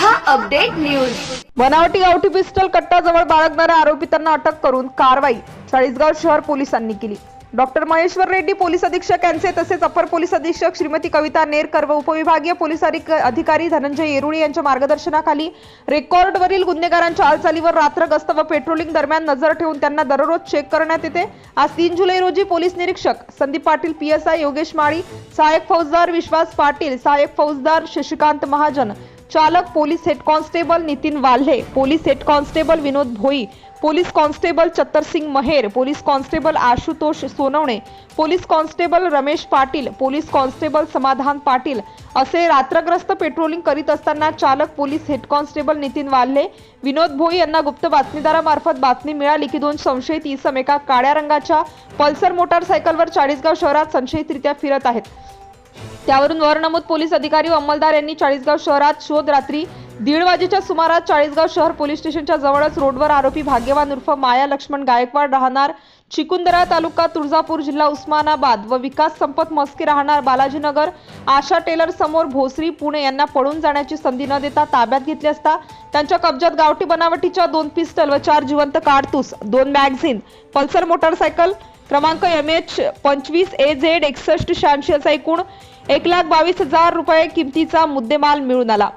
News. बनावटी गावठी pistol कट्टाजवळ बाळगणाऱ्या आरोपितांना अटक करून कारवाई चाळीसगाव शहर पोलिसांनी केली. डॉक्टर महेश्वर रेड्डी पोलीस अधीक्षक यांचे तसेच अपर पोलीस अधीक्षक श्रीमती कविता नेरकर व उपविभागीय पोलीस अधिकारी धनंजय येरुळी यांच्या मार्गदर्शनाखाली रेकॉर्डवरील गुन्हेगारांच्या हालचालीवर रात्र गस्त व पेट्रोलिंग दरम्यान नजर ठेवून त्यांना दररोज चेक करण्यात येते. आज तीन जुलै रोजी पोलीस निरीक्षक संदीप पाटील पीएसआय योगेश माळी सहाय्यक फौजदार विश्वास पाटील सहाय्यक फौजदार शशिकांत महाजन चालक police head constable Nitin Walhe police head constable Vinod Bhoi police constable Chattarsingh Maher police constable Ashutosh Sonawane police constable Ramesh Patil police constable Samadhan Patil असे रात्रग्रस्त पेट्रोलिंग करीत असताना चालक police head constable Nitin Walhe Vinod Bhoi यांना गुप्त बातमीदारामार्फत बातमी मिळाली की दोन संशयित इसम एका काळ्या रंगाच्या पल्सर मोटारसायकलवर चाळीसगाव शहरात संशयितरित्या फिरत आहेत. त्यावरून वरनमूद पोलीस अधिकारी व अंमलदार यांनी चाळीसगाव शहरात शोध रात्री दीड वाजेच्या सुमारास चाळीसगाव शहर पोलीस स्टेशनच्या जवळच रोडवर आरोपी भाग्यवान उर्फ माया लक्ष्मण गायकवाड राहणार चिकुंदरा तालुका तुळजापूर जिल्हा उस्मानाबाद व विकास संपत मस्के राहणार बालाजीनगर आशा टेलर समोर भोसरी पुणे यांना पळून जाण्याची संधी न देता ताब्यात घेतली असता त्यांच्या कब्जात गावठी बनावटीच्या दोन पिस्टल व चार जिवंत कारतूस दोन मॅगझिन पल्सर मोटारसायकल क्रमांक एम एच पंचवीस ए झेड एकसष्ट शहाऐंशी असा एकूण एक लाख बावीस हजार रुपये किमतीचा मुद्देमाल मिळून आला.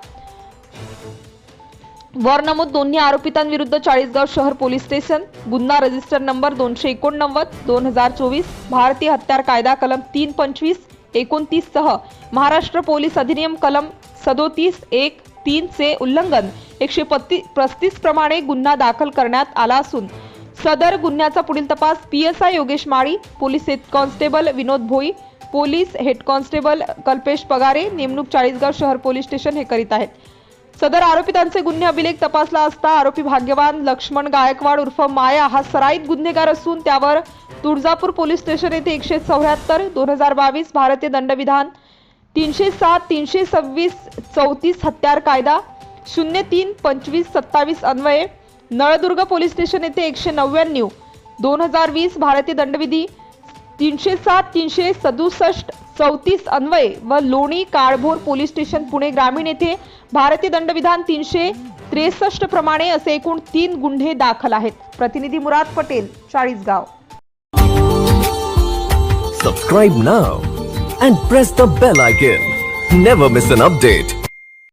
वर नमूद दोन्ही आरोपितांविरुद्ध चाळीसगाव शहर पोलीस स्टेशन गुन्हा रजिस्टर नंबर दोनशे एकोणनव्वद दोन हजार चोवीस भारतीय हत्यार कायदा कलम तीन पंचवीस एकोणतीस सह महाराष्ट्र पोलीस अधिनियम कलम सदोतीस एक तीन चे उल्लंघन एकशे पस्तीस प्रमाणे गुन्हा दाखल करण्यात आला असून सदर गुन्ह्याचा पुढील तपास P S I Yogesh Mali police head constable Vinod Bhoi police head constable Kalpesh Pagare नेमणूक चाळीसगाव शहर पोलीस स्टेशन हे करीत आहेत. सदर आरोपितांचे गुन्हे अभिलेख तपासला असता आरोपी भाग्यवान लक्ष्मण गायकवाड उर्फ माया हा सराईत गुन्हेगार असून त्यावर तुळजापूर पोलीस स्टेशन येथे एकशे चौऱ्याहत्तर दोन हजार बावीस भारतीय दंडविधान तीनशे सात तीनशे सव्वीस चौतीस हत्यार कायदा शून्य तीन पंचवीस सत्तावीस अन्वये नळदुर्ग पोलीस स्टेशन येथे एकशे नव्याण्णव दोन हजार वीस भारतीय दंडविधी तीनशे सात तीनशे सदुसष्ट चौतीस अन्वये व लोणी काळभोर पोलीस स्टेशन पुणे ग्रामीण येथे भारतीय दंडविधान तीनशे त्रेसष्ट प्रमाणे असे एकूण तीन गुन्हे दाखल आहेत. प्रतिनिधी Murad Patel Chalisgaon. Subscribe now and press the bell icon never miss an update